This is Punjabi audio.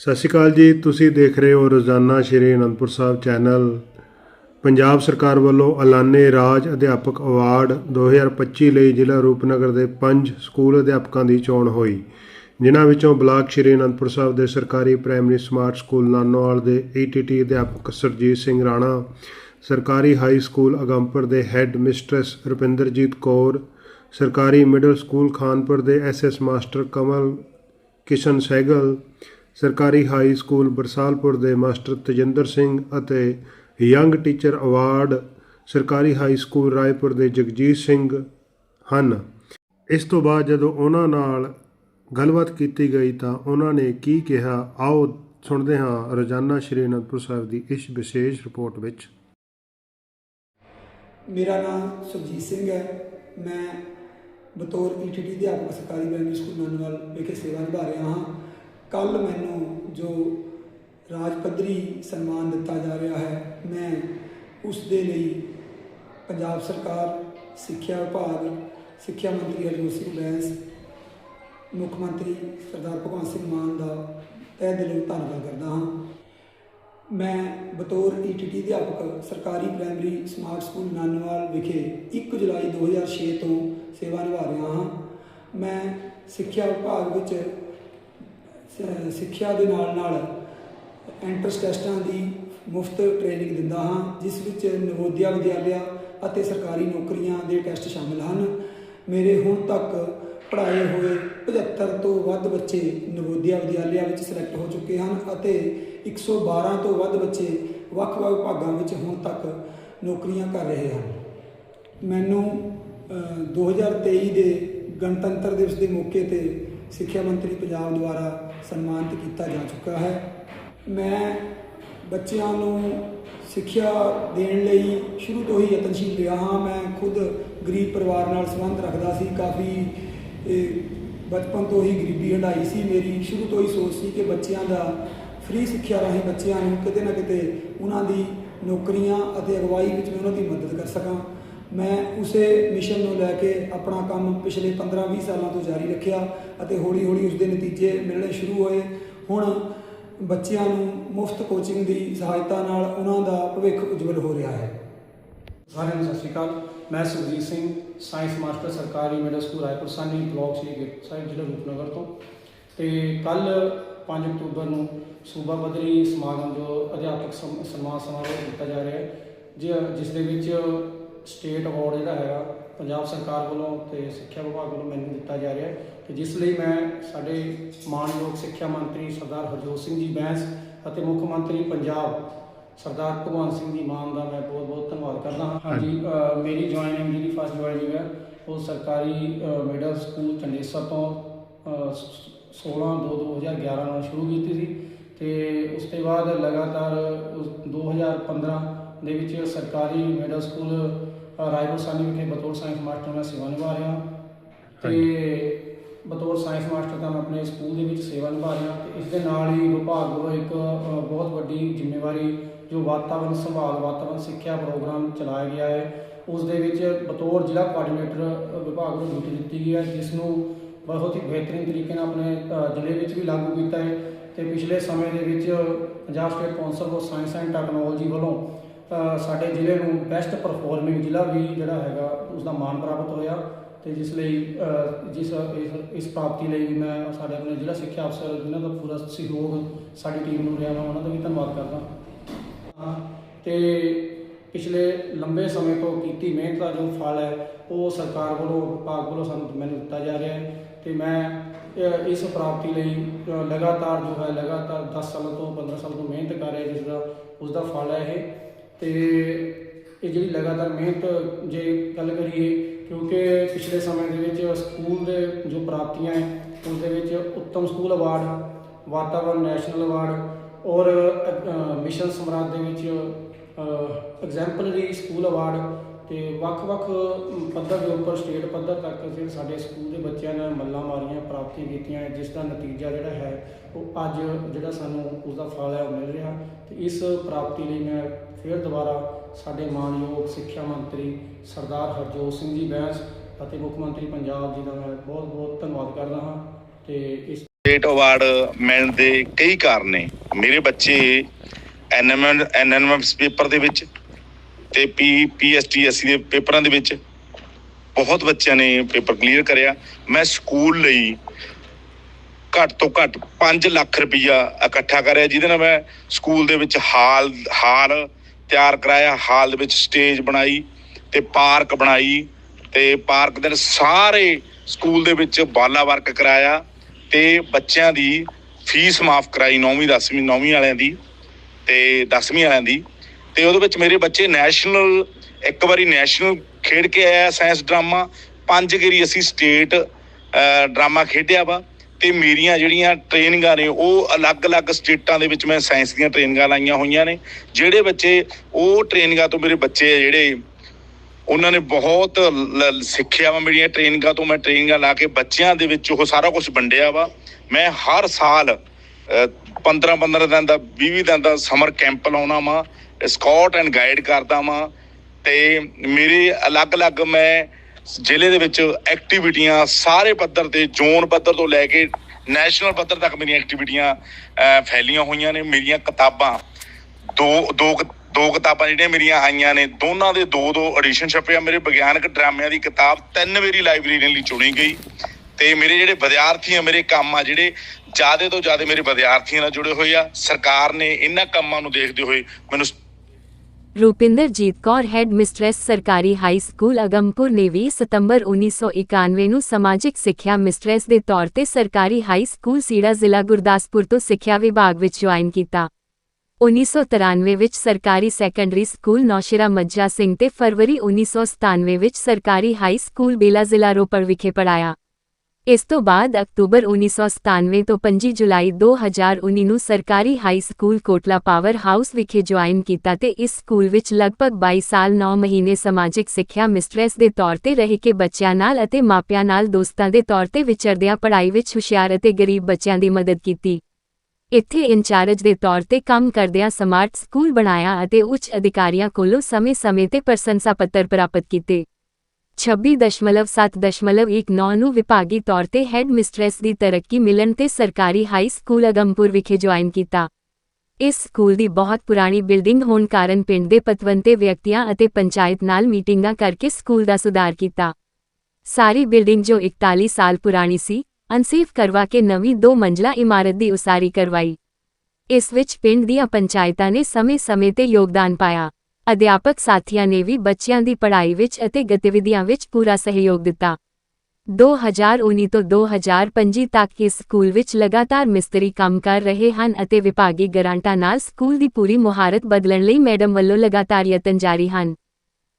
ਸਤਿ ਸ਼੍ਰੀ ਅਕਾਲ ਜੀ, ਤੁਸੀਂ ਦੇਖ ਰਹੇ ਹੋ ਰੋਜ਼ਾਨਾ ਸ਼੍ਰੀ ਅਨੰਦਪੁਰ ਸਾਹਿਬ ਚੈਨਲ। ਪੰਜਾਬ ਸਰਕਾਰ ਵੱਲੋਂ ਐਲਾਨੇ ਰਾਜ ਅਧਿਆਪਕ ਅਵਾਰਡ 2025 ਲਈ ਜ਼ਿਲ੍ਹਾ ਰੂਪਨਗਰ ਦੇ ਪੰਜ ਸਕੂਲ ਅਧਿਆਪਕਾਂ ਦੀ ਚੋਣ ਹੋਈ। ਜਿਨ੍ਹਾਂ ਵਿੱਚੋਂ ਬਲਾਕ ਸ਼੍ਰੀ ਅਨੰਦਪੁਰ ਸਾਹਿਬ ਦੇ ਸਰਕਾਰੀ ਪ੍ਰਾਇਮਰੀ ਸਮਾਰਟ ਸਕੂਲ ਨਾਨੋਵਾਲ ਦੇ ਈਟੀਟੀ ਅਧਿਆਪਕ ਸਰਜੀਤ ਸਿੰਘ ਰਾਣਾ, ਸਰਕਾਰੀ ਹਾਈ ਸਕੂਲ ਅਗੰਪੁਰ ਦੇ ਹੈੱਡ ਮਿਸਟਰੈਸ ਰੁਪਿੰਦਰਜੀਤ ਕੌਰ, ਸਰਕਾਰੀ ਮਿਡਲ ਸਕੂਲ ਖਾਨਪੁਰ ਦੇ ਐਸਐਸ ਮਾਸਟਰ ਕਮਲ ਕਿਸ਼ਨ ਸਹਿਗਲ ਸਰਕਾਰੀ ਹਾਈ ਸਕੂਲ ਬਰਸਾਲਪੁਰ ਦੇ ਮਾਸਟਰ ਤਜਿੰਦਰ ਸਿੰਘ ਅਤੇ ਯੰਗ ਟੀਚਰ ਅਵਾਰਡ ਸਰਕਾਰੀ ਹਾਈ ਸਕੂਲ ਰਾਏਪੁਰ ਦੇ ਜਗਜੀਤ ਸਿੰਘ ਹਨ। ਇਸ ਤੋਂ ਬਾਅਦ ਜਦੋਂ ਉਹਨਾਂ ਨਾਲ ਗੱਲਬਾਤ ਕੀਤੀ ਗਈ ਤਾਂ ਉਹਨਾਂ ਨੇ ਕੀ ਕਿਹਾ, ਆਓ ਸੁਣਦੇ ਹਾਂ ਰੋਜ਼ਾਨਾ ਸ਼੍ਰੀ ਅਨੰਦਪੁਰ ਸਾਹਿਬ ਦੀ ਇਸ ਵਿਸ਼ੇਸ਼ ਰਿਪੋਰਟ ਵਿੱਚ। ਮੇਰਾ ਨਾਮ ਸੁਰਜੀਤ ਸਿੰਘ ਹੈ। ਮੈਂ ਬਤੌਰ ਈਟੀਟੀ ਅਧਿਆਪਕ ਸਰਕਾਰੀ ਪ੍ਰਾਇਮਰੀ ਸਕੂਲ ਨਾਨੋਵਾਲ ਵਿਖੇ ਸੇਵਾ ਨਿਭਾ ਰਿਹਾ ਹਾਂ। ਕੱਲ ਮੈਨੂੰ ਜੋ ਰਾਜ ਪੱਧਰੀ ਸਨਮਾਨ ਦਿੱਤਾ ਜਾ ਰਿਹਾ ਹੈ, ਮੈਂ ਉਸ ਦੇ ਲਈ ਪੰਜਾਬ ਸਰਕਾਰ, ਸਿੱਖਿਆ ਵਿਭਾਗ, ਸਿੱਖਿਆ ਮੰਤਰੀ ਹਰਜੋਤ ਸਿੰਘ ਬੈਂਸ, ਮੁੱਖ ਮੰਤਰੀ ਸਰਦਾਰ ਭਗਵੰਤ ਸਿੰਘ ਮਾਨ ਦਾ ਤਹਿ ਦਿਲੋਂ ਧੰਨਵਾਦ ਕਰਦਾ ਹਾਂ। ਮੈਂ ਬਤੌਰ ਈਟੀਟੀ ਅਧਿਆਪਕ, ਸਰਕਾਰੀ ਪ੍ਰਾਇਮਰੀ ਸਮਾਰਟ ਸਕੂਲ ਨਾਨਵਾਲ ਵਿਖੇ 1 ਜੁਲਾਈ 2006 ਤੋਂ ਸੇਵਾ ਨਿਭਾ ਰਿਹਾ ਹਾਂ। ਮੈਂ ਸਿੱਖਿਆ ਵਿਭਾਗ ਵਿੱਚ ਸਿੱਖਿਆ ਦੇ ਨਾਲ ਨਾਲ ਐਂਟਰਸ ਟੈਸਟਾਂ ਦੀ ਮੁਫਤ ਟ੍ਰੇਨਿੰਗ ਦਿੰਦਾ ਹਾਂ ਜਿਸ ਵਿੱਚ ਨਵੋਦਿਆ ਵਿਦਿਆਲਿਆ ਅਤੇ ਸਰਕਾਰੀ ਨੌਕਰੀਆਂ ਦੇ ਟੈਸਟ ਸ਼ਾਮਲ ਹਨ। ਮੇਰੇ ਹੁਣ ਤੱਕ ਪੜ੍ਹਾਏ ਹੋਏ 75 ਤੋਂ ਵੱਧ ਬੱਚੇ ਨਵੋਦਿਆ ਵਿਦਿਆਲਿਆ ਵਿੱਚ ਸਿਲੈਕਟ ਹੋ ਚੁੱਕੇ ਹਨ ਅਤੇ 112 ਤੋਂ ਵੱਧ ਬੱਚੇ ਵੱਖ-ਵੱਖ ਵਿਭਾਗਾਂ ਵਿੱਚ ਹੁਣ ਤੱਕ ਨੌਕਰੀਆਂ ਕਰ ਰਹੇ ਹਨ। ਮੈਨੂੰ ਅ, 2023 ਦੇ ਗਣਤੰਤਰ ਦਿਵਸ ਦੇ ਮੌਕੇ ਤੇ ਸਿੱਖਿਆ ਮੰਤਰੀ ਪੰਜਾਬ ਦੁਆਰਾ ਸਨਮਾਨਿਤ ਕੀਤਾ ਜਾ ਚੁੱਕਾ ਹੈ। ਮੈਂ ਬੱਚਿਆਂ ਨੂੰ ਸਿੱਖਿਆ ਦੇਣ ਲਈ ਸ਼ੁਰੂ ਤੋਂ ਹੀ ਯਤਨਸ਼ੀਲ ਰਿਹਾ ਹਾਂ। ਮੈਂ ਖੁਦ ਗਰੀਬ ਪਰਿਵਾਰ ਨਾਲ ਸੰਬੰਧ ਰੱਖਦਾ ਸੀ। ਕਾਫੀ ਬਚਪਨ ਤੋਂ ਹੀ ਗਰੀਬੀ ਹੰਢਾਈ ਸੀ ਮੇਰੀ। ਸ਼ੁਰੂ ਤੋਂ ਹੀ ਸੋਚ ਸੀ ਕਿ ਬੱਚਿਆਂ ਦਾ ਫ੍ਰੀ ਸਿੱਖਿਆ ਰਾਹੀਂ ਬੱਚਿਆਂ ਨੂੰ ਕਿਤੇ ਨਾ ਕਿਤੇ ਉਹਨਾਂ ਦੀ ਨੌਕਰੀਆਂ ਅਤੇ ਅਗਵਾਈ ਵਿੱਚ ਮੈਂ ਉਹਨਾਂ ਦੀ ਮਦਦ ਕਰ ਸਕਾਂ। ਮੈਂ ਉਸੇ ਮਿਸ਼ਨ ਨੂੰ ਲੈ ਕੇ ਆਪਣਾ ਕੰਮ ਪਿਛਲੇ 15-20 ਸਾਲਾਂ ਤੋਂ ਜਾਰੀ ਰੱਖਿਆ ਅਤੇ ਹੌਲੀ-ਹੌਲੀ ਉਸ ਦੇ ਨਤੀਜੇ ਮਿਲਣੇ ਸ਼ੁਰੂ ਹੋਏ। ਹੁਣ ਬੱਚਿਆਂ ਨੂੰ ਮੁਫਤ ਕੋਚਿੰਗ ਦੀ ਸਹਾਇਤਾ ਨਾਲ ਉਹਨਾਂ ਦਾ ਭਵਿੱਖ ਉਜਵਲ ਹੋ ਰਿਹਾ ਹੈ। ਸਾਰਿਆਂ ਨੂੰ ਸਤਿ ਸ਼੍ਰੀ ਅਕਾਲ। ਮੈਂ ਸੁਖਜੀਤ ਸਿੰਘ ਸਾਇੰਸ ਮਾਸਟਰ ਸਰਕਾਰੀ middle school Raipur Sani, block Shri ਗਿਰ ਸਾਹਿਬ ਜ਼ਿਲ੍ਹਾ ਰੂਪਨਗਰ ਤੋਂ। ਤੇ ਕੱਲ 5 ਅਕਤੂਬਰ ਨੂੰ ਸੂਬਾ ਪੱਧਰੀ ਸਮਾਗਮ ਜੋ ਅਧਿਆਪਕ ਸਮ- ਸਨਮਾਨ ਸਮਾਰੋਹ ਕੀਤਾ ਜਾ ਰਿਹਾ ਹੈ ਜਿਸ ਦੇ ਵਿੱਚ ਸਟੇਟ ਅਵਾਰਡ ਜਿਹੜਾ ਹੈਗਾ ਪੰਜਾਬ ਸਰਕਾਰ ਵੱਲੋਂ ਤੇ ਸਿੱਖਿਆ ਵਿਭਾਗ ਵੱਲੋਂ ਮੈਨੂੰ ਦਿੱਤਾ ਜਾ ਰਿਹਾ ਹੈ ਤੇ ਜਿਸ ਲਈ ਮੈਂ ਸਾਡੇ ਮਾਨਯੋਗ ਸਿੱਖਿਆ ਮੰਤਰੀ ਸਰਦਾਰ ਹਰਜੋਤ ਸਿੰਘ ਜੀ ਬੈਂਸ ਅਤੇ ਮੁੱਖ ਮੰਤਰੀ ਪੰਜਾਬ ਸਰਦਾਰ ਭਗਵੰਤ ਸਿੰਘ ਜੀ ਮਾਨ ਦਾ ਮੈਂ ਬਹੁਤ ਬਹੁਤ ਧੰਨਵਾਦ ਕਰਦਾ ਹਾਂ। ਹਾਂਜੀ। ਮੇਰੀ ਜੁਆਇਨਿੰਗ ਜਿਹੜੀ ਫਸਟ ਜੁਆਇਨਿੰਗ ਹੈ ਉਹ ਸਰਕਾਰੀ ਮਿਡਲ ਸਕੂਲ ਚੰਡੇਸਰ ਤੋਂ ਅ, ਸ- 16 2 2011 ਨੂੰ ਸ਼ੁਰੂ ਕੀਤੀ ਸੀ ਤੇ ਉਸ ਤੋਂ ਬਾਅਦ ਲਗਾਤਾਰ ਉਸ 2015 ਦੇ ਵਿੱਚ ਸਰਕਾਰੀ ਮਿਡਲ ਸਕੂਲ ਅ, ਰਾਏਪੁਰ ਸਾਨੀ ਵਿਖੇ ਬਤੌਰ ਸਾਇੰਸ ਮਾਸਟਰ ਮੈਂ ਸੇਵਾ ਨਿਭਾ ਰਿਹਾ। ਤੇ ਬਤੌਰ ਸਾਇੰਸ ਮਾਸਟਰ ਤਾਂ ਮੈਂ ਆਪਣੇ ਸਕੂਲ ਦੇ ਵਿੱਚ ਸੇਵਾ ਨਿਭਾ ਰਿਹਾ ਤੇ ਇਸ ਦੇ ਨਾਲ ਹੀ ਵਿਭਾਗ ਵੱਲੋਂ ਇੱਕ ਬਹੁਤ ਵੱਡੀ ਜ਼ਿੰਮੇਵਾਰੀ ਜੋ ਵਾਤਾਵਰਣ ਸੰਭਾਲ ਵਾਤਾਵਰਣ ਸਿੱਖਿਆ ਪ੍ਰੋਗਰਾਮ ਚਲਾਇਆ ਗਿਆ ਹੈ। ਉਸ ਦੇ ਵਿੱਚ ਬਤੌਰ ਜ਼ਿਲ੍ਹਾ ਕੋਆਰਡੀਨੇਟਰ ਵਿਭਾਗ ਵੱਲੋਂ ਡਿਊਟੀ ਦਿੱਤੀ ਗਈ ਹੈ ਜਿਸ ਨੂੰ ਬਹੁਤ ਹੀ ਬਿਹਤਰੀਨ ਤਰੀਕੇ ਨਾਲ ਆਪਣੇ ਜ਼ਿਲ੍ਹੇ ਵਿੱਚ ਵੀ ਲਾਗੂ ਕੀਤਾ ਹੈ। ਤੇ ਪਿਛਲੇ ਸਮੇਂ ਦੇ ਵਿੱਚ Punjab state council for science and technology ਵੱਲੋਂ ਸਾਡੇ ਜ਼ਿਲ੍ਹੇ ਨੂੰ ਬੈਸਟ ਪਰਫਾਰਮਿੰਗ ਜ਼ਿਲ੍ਹਾ ਵੀ ਜਿਹੜਾ ਹੈਗਾ ਉਸ ਦਾ ਮਾਣ ਪ੍ਰਾਪਤ ਹੋਇਆ ਤੇ ਜਿਸ ਲਈ ਜਿਸ, ਇਸ- ਪ੍ਰਾਪਤੀ ਲਈ ਵੀ ਮੈਂ ਸਾਡੇ ਆਪਣੇ ਜ਼ਿਲ੍ਹਾ ਸਿੱਖਿਆ ਅਫਸਰ ਜਿਨ੍ਹਾਂ ਦਾ ਪੂਰਾ ਸਹਿਯੋਗ ਸਾਡੀ ਟੀਮ ਨੂੰ ਰਿਹਾ, ਮੈਂ ਉਹਨਾਂ ਦਾ ਵੀ ਧੰਨਵਾਦ ਕਰਦਾ। ਹਾਂ, ਤੇ ਪਿਛਲੇ ਲੰਬੇ ਸਮੇਂ ਤੋਂ ਕੀਤੀ ਮਿਹਨਤ ਦਾ ਜੋ ਫਲ ਹੈ, ਉਹ ਸਰਕਾਰ ਵੱਲੋਂ, ਵਿਭਾਗ ਵੱਲੋਂ ਸਾਨੂੰ ਮੈਨੂੰ ਦਿੱਤਾ ਜਾ ਰਿਹਾ ਹੈ ਤੇ ਮੈਂ ਇਸ ਪ੍ਰਾਪਤੀ ਲਈ ਲਗਾਤਾਰ ਜੋ ਹੈ, ਲਗਾਤਾਰ 10 ਸਾਲਾਂ ਤੋਂ 15 ਸਾਲ ਤੋਂ ਮਿਹਨਤ ਕਰ ਰਿਹਾ, ਜਿਸ ਦਾ ਉਸ ਦਾ ਫਲ ਹੈ ਇਹ। ਤੇ ਇਹ ਜਿਹੜੀ ਲਗਾਤਾਰ ਮਿਹਨਤ ਜੇ ਗੱਲ ਕਰੀਏ ਕਿਉਂਕਿ ਪਿਛਲੇ ਸਮੇਂ ਦੇ ਵਿੱਚ ਸਕੂਲ ਦੇ ਜੋ ਪ੍ਰਾਪਤੀਆਂ ਹੈ ਉਸ ਦੇ ਵਿੱਚ ਉੱਤਮ ਸਕੂਲ ਅਵਾਰਡ ਵਾਤਾਵਰਣ ਨੈਸ਼ਨਲ ਅਵਾਰਡ ਔਰ ਮਿਸ਼ਨ ਸਮਰਾਟ ਦੇ ਵਿੱਚ ਐਗਜ਼ੈਂਪਲਰੀ ਸਕੂਲ ਅਵਾਰਡ ਤੇ ਵੱਖ-ਵੱਖ ਪੱਧਰ ਦੇ ਉੱਪਰ ਸਟੇਟ ਪੱਧਰ ਤੱਕ ਜਿਹੜੇ ਸਾਡੇ ਸਕੂਲ ਦੇ ਬੱਚਿਆਂ ਨੇ ਮੱਲਾਂ ਮਾਰੀਆਂ ਪ੍ਰਾਪਤੀਆਂ ਕੀਤੀਆਂ। ਹੈ, ਜਿਸ ਦਾ ਨਤੀਜਾ ਜਿਹੜਾ ਹੈ ਉਹ ਅੱਜ ਜਿਹੜਾ ਸਾਨੂੰ ਉਸ ਦਾ ਫਲ ਹੈ ਉਹ ਮਿਲ ਰਿਹਾ। ਤੇ ਇਸ ਪ੍ਰਾਪਤੀ ਲਈ ਮੈਂ ਫਿਰ ਦੁਬਾਰਾ ਸਾਡੇ ਮਾਨਯੋਗ ਸਿੱਖਿਆ ਮੰਤਰੀ ਸਰਦਾਰ ਹਰਜੋਤ ਸਿੰਘ ਜੀ ਬੈਂਸ ਅਤੇ ਮੁੱਖ ਮੰਤਰੀ ਪੰਜਾਬ ਜੀ ਦਾ ਮੈਂ ਬਹੁਤ-ਬਹੁਤ ਧੰਨਵਾਦ ਕਰਦਾ ਹਾਂ ਤੇ ਇਸ ਸਟੇਟ ਅਵਾਰਡ ਮਿਲਣ ਦੇ ਕਈ ਕਾਰਨ ਨੇ। ਮੇਰੇ ਬੱਚੇ ਐਨਐਮ ਐਨਐਮਐਸ ਪੇਪਰ ਦੇ ਵਿੱਚ ਤੇ ਪੀ ਪੀਐਸਟੀਐਸਸੀ ਦੇ ਪੇਪਰਾਂ ਦੇ ਵਿੱਚ ਬਹੁਤ ਬੱਚਿਆਂ ਨੇ ਪੇਪਰ ਕਲੀਅਰ ਕਰਿਆ। ਮੈਂ ਸਕੂਲ ਲਈ ਘੱਟ ਤੋਂ ਘੱਟ 5 ਲੱਖ ਰੁਪਈਆ ਇਕੱਠਾ ਕਰਿਆ, ਜਿਹਦੇ ਨਾਲ ਮੈਂ ਸਕੂਲ ਦੇ ਵਿੱਚ ਹਾਲ ਹਾਲ ਤਿਆਰ ਕਰਾਇਆ, ਹਾਲ ਦੇ ਵਿੱਚ ਸਟੇਜ ਬਣਾਈ ਤੇ ਪਾਰਕ ਬਣਾਈ ਤੇ ਪਾਰਕ ਦੇ ਸਾਰੇ ਸਕੂਲ ਦੇ ਵਿੱਚ ਬਾਲਾ ਵਰਕ ਕਰਾਇਆ ਤੇ ਬੱਚਿਆਂ ਦੀ ਫੀਸ ਮਾਫ ਕਰਾਈ 9ਵੀਂ 10ਵੀਂ 9ਵੀਂ ਵਾਲਿਆਂ ਦੀ ਤੇ 10ਵੀਂ ਵਾਲਿਆਂ ਦੀ ਤੇ ਉਹਦੇ ਵਿੱਚ ਮੇਰੇ ਬੱਚੇ ਨੈਸ਼ਨਲ ਇੱਕ ਵਾਰੀ ਨੈਸ਼ਨਲ ਖੇਡ ਕੇ ਆਇਆ ਸਾਇੰਸ ਡਰਾਮਾ ਪੰਜ ਗੇਰੀ ਅਸੀਂ ਸਟੇਟ ਡਰਾਮਾ ਖੇਡਿਆ ਵਾ। ਤੇ ਮੇਰੀਆਂ ਜਿਹੜੀਆਂ ਟ੍ਰੇਨਿੰਗਾਂ ਨੇ, ਉਹ ਅਲੱਗ-ਅਲੱਗ ਸਟੇਟਾਂ ਦੇ ਵਿੱਚ ਮੈਂ ਸਾਇੰਸ ਦੀਆਂ ਟ੍ਰੇਨਿੰਗਾਂ ਲਾਈਆਂ ਹੋਈਆਂ ਨੇ, ਜਿਹੜੇ ਬੱਚੇ ਉਹ ਟ੍ਰੇਨਿੰਗਾਂ ਤੋਂ ਮੇਰੇ ਬੱਚੇ ਜਿਹੜੇ ਉਹਨਾਂ ਨੇ ਬਹੁਤ ਸਿੱਖਿਆ ਵਾ ਮੇਰੀਆਂ ਟ੍ਰੇਨਿੰਗਾਂ ਤੋਂ, ਮੈਂ ਟ੍ਰੇਨਿੰਗਾਂ ਲਾ ਕੇ ਬੱਚਿਆਂ ਦੇ ਵਿੱਚ ਉਹ ਸਾਰਾ ਕੁਝ ਵੰਡਿਆ ਵਾ। ਮੈਂ ਹਰ ਸਾਲ 15 15 ਦਿਨ ਦਾ 20 20 ਦਿਨ ਦਾ ਸਮਰ ਕੈਂਪ ਲਾਉਣਾ ਵਾ, ਸਕਾਟ ਐਂਡ ਗਾਈਡ ਕਰਦਾ ਵਾ ਤੇ ਮੇਰੇ ਅਲੱਗ-ਅਲੱਗ ਮੈਂ ਜ਼ਿਲ੍ਹੇ ਦੇ ਵਿੱਚ ਐਕਟੀਵਿਟੀਆਂ ਸਾਰੇ ਪੱਧਰ ਤੇ, ਜ਼ੋਨ ਪੱਧਰ ਤੋਂ ਲੈ ਕੇ ਨੈਸ਼ਨਲ ਪੱਧਰ ਤੱਕ ਮੇਰੀਆਂ ਐਕਟੀਵਿਟੀਆਂ ਫੈਲੀਆਂ ਹੋਈਆਂ ਨੇ, ਮੇਰੀਆਂ ਕਿਤਾਬਾਂ। ਦੋ ਦੋ ਦੋ ਕਿਤਾਬਾਂ ਜਿਹੜੀਆਂ ਮੇਰੀਆਂ ਆਈਆਂ ਨੇ, ਦੋਨਾਂ ਦੇ ਦੋ ਦੋ ਐਡੀਸ਼ਨ ਆ। ਮੇਰੇ ਵਿਗਿਆਨਕ ਡਰਾਮਿਆਂ ਦੀ ਕਿਤਾਬ ਤਿੰਨ ਮੇਰੀ ਲਾਇਬ੍ਰੇਰੀਆਂ ਲਈ ਚੁਣੀ ਗਈ। ਤੇ ਮੇਰੇ ਜਿਹੜੇ ਵਿਦਿਆਰਥੀ ਆ, ਮੇਰੇ ਕੰਮ ਆ, ਜਿਹੜੇ ਜ਼ਿਆਦਾ ਤੋਂ ਜ਼ਿਆਦਾ ਮੇਰੇ ਵਿਦਿਆਰਥੀਆਂ ਨਾਲ ਜੁੜੇ ਹੋਏ ਆ, ਸਰਕਾਰ ਨੇ ਇਹਨਾਂ ਕੰਮਾਂ ਨੂੰ ਦੇਖਦੇ ਹੋਏ ਮੈਨੂੰ ਰੂਪਿੰਦਰਜੀਤ ਕੌਰ ਹੈੱਡ ਮਿਸਟ੍ਰੈਸ ਸਰਕਾਰੀ ਹਾਈ ਸਕੂਲ ਅਗਮਪੁਰ ਨੇ 20 ਸਤੰਬਰ 1991 ਨੂੰ ਸਮਾਜਿਕ ਸਿੱਖਿਆ ਮਿਸਟ੍ਰੈਸ ਦੇ ਤੌਰ ਤੇ ਸਰਕਾਰੀ ਹਾਈ ਸਕੂਲ ਸੀੜਾ ਜ਼ਿਲ੍ਹਾ ਗੁਰਦਾਸਪੁਰ ਤੋਂ ਸਿੱਖਿਆ ਵਿਭਾਗ ਵਿੱਚ ਜੁਆਇਨ ਕੀਤਾ। 1993 ਵਿੱਚ ਸਰਕਾਰੀ ਸੈਕੰਡਰੀ ਸਕੂਲ ਨੌਸ਼ਿਰਾ ਮੱਜਾ ਸਿੰਘ ਤੇ ਫਰਵਰੀ 1997 ਵਿੱਚ ਸਰਕਾਰੀ ਹਾਈ ਸਕੂਲ ਬੇਲਾ ਜ਼ਿਲ੍ਹਾ ਰੋਪੜ ਵਿਖੇ ਪੜਾਇਆ ਇਸ ਤੋਂ ਬਾਅਦ ਅਕਤੂਬਰ 1997 ਤੋਂ 25 ਜੁਲਾਈ 2019 ਨੂੰ ਸਰਕਾਰੀ high school Kotla power house ਵਿਖੇ ਜੁਆਇਨ ਕੀਤਾ ਤੇ ਇਸ ਸਕੂਲ ਵਿੱਚ ਲਗਭਗ 22 ਸਾਲ 9 ਮਹੀਨੇ ਸਮਾਜਿਕ ਸਿੱਖਿਆ ਮਿਸਟ੍ਰੈਸ ਦੇ ਤੌਰ ਤੇ ਰਹਿ ਕੇ ਬੱਚਿਆਂ ਨਾਲ ਅਤੇ ਮਾਪਿਆਂ ਨਾਲ ਦੋਸਤਾਂ ਦੇ ਤੌਰ ਤੇ ਵਿਚਰਦਿਆਂ ਪੜ੍ਹਾਈ ਵਿੱਚ ਹੁਸ਼ਿਆਰ ਅਤੇ ਗਰੀਬ ਬੱਚਿਆਂ ਦੀ ਮਦਦ ਕੀਤੀ। ਇੱਥੇ ਇੰਚਾਰਜ ਦੇ ਤੌਰ ਤੇ ਕੰਮ ਕਰਦਿਆਂ ਸਮਾਰਟ ਸਕੂਲ ਬਣਾਇਆ ਅਤੇ ਉੱਚ ਅਧਿਕਾਰੀਆਂ ਕੋਲੋਂ ਸਮੇਂ-ਸਮੇਂ ਤੇ ਪ੍ਰਸ਼ੰਸਾ ਪੱਤਰ ਪ੍ਰਾਪਤ ਕੀਤੇ। 26.7.19 ਨੂੰ ਵਿਭਾਗੀ ਤੌਰ ਤੇ ਹੈੱਡ ਮਿਸਟ੍ਰੈਸ ਦੀ ਤਰੱਕੀ ਮਿਲਣ ਤੇ ਸਰਕਾਰੀ ਹਾਈ ਸਕੂਲ ਅਗੰਮਪੁਰ ਵਿਖੇ ਜੁਆਇਨ ਕੀਤਾ। ਇਸ ਸਕੂਲ ਦੀ ਬਹੁਤ ਪੁਰਾਣੀ ਬਿਲਡਿੰਗ ਹੋਣ ਕਾਰਨ ਪਿੰਡ ਦੇ ਪਤਵੰਤੇ ਵਿਅਕਤੀਆਂ ਅਤੇ ਪੰਚਾਇਤ ਨਾਲ ਮੀਟਿੰਗਾਂ ਕਰਕੇ ਸਕੂਲ ਦਾ ਸੁਧਾਰ ਕੀਤਾ। ਸਾਰੀ ਬਿਲਡਿੰਗ ਜੋ 41 ਸਾਲ ਪੁਰਾਣੀ ਸੀ, ਅਨਸੇਫ ਕਰਵਾ ਕੇ ਨਵੀਂ ਦੋ ਮੰਜ਼ਲਾ ਇਮਾਰਤ ਦੀ ਉਸਾਰੀ ਕਰਵਾਈ। ਇਸ ਵਿੱਚ ਪਿੰਡ ਦੀਆਂ ਪੰਚਾਇਤਾਂ ਨੇ ਸਮੇਂ-ਸਮੇਂ ਤੇ ਯੋਗਦਾਨ ਪਾਇਆ। ਅਧਿਆਪਕ ਸਾਥੀਆਂ ਨੇ ਵੀ ਬੱਚਿਆਂ ਦੀ ਪੜ੍ਹਾਈ ਵਿੱਚ ਅਤੇ ਗਤੀਵਿਧੀਆਂ ਵਿੱਚ ਪੂਰਾ ਸਹਿਯੋਗ ਦਿੱਤਾ। 2019 ਤੋਂ 2025 ਤੱਕ ਇਸ ਸਕੂਲ ਵਿੱਚ ਲਗਾਤਾਰ ਮਿਸਤਰੀ ਕੰਮ ਕਰ ਰਹੇ ਹਨ ਅਤੇ ਵਿਭਾਗੀ ਗਰਾਂਟਾਂ ਨਾਲ ਸਕੂਲ ਦੀ ਪੂਰੀ ਮੁਹਾਰਤ ਬਦਲਣ ਲਈ ਮੈਡਮ ਵੱਲੋਂ ਲਗਾਤਾਰ ਯਤਨ ਜਾਰੀ ਹਨ।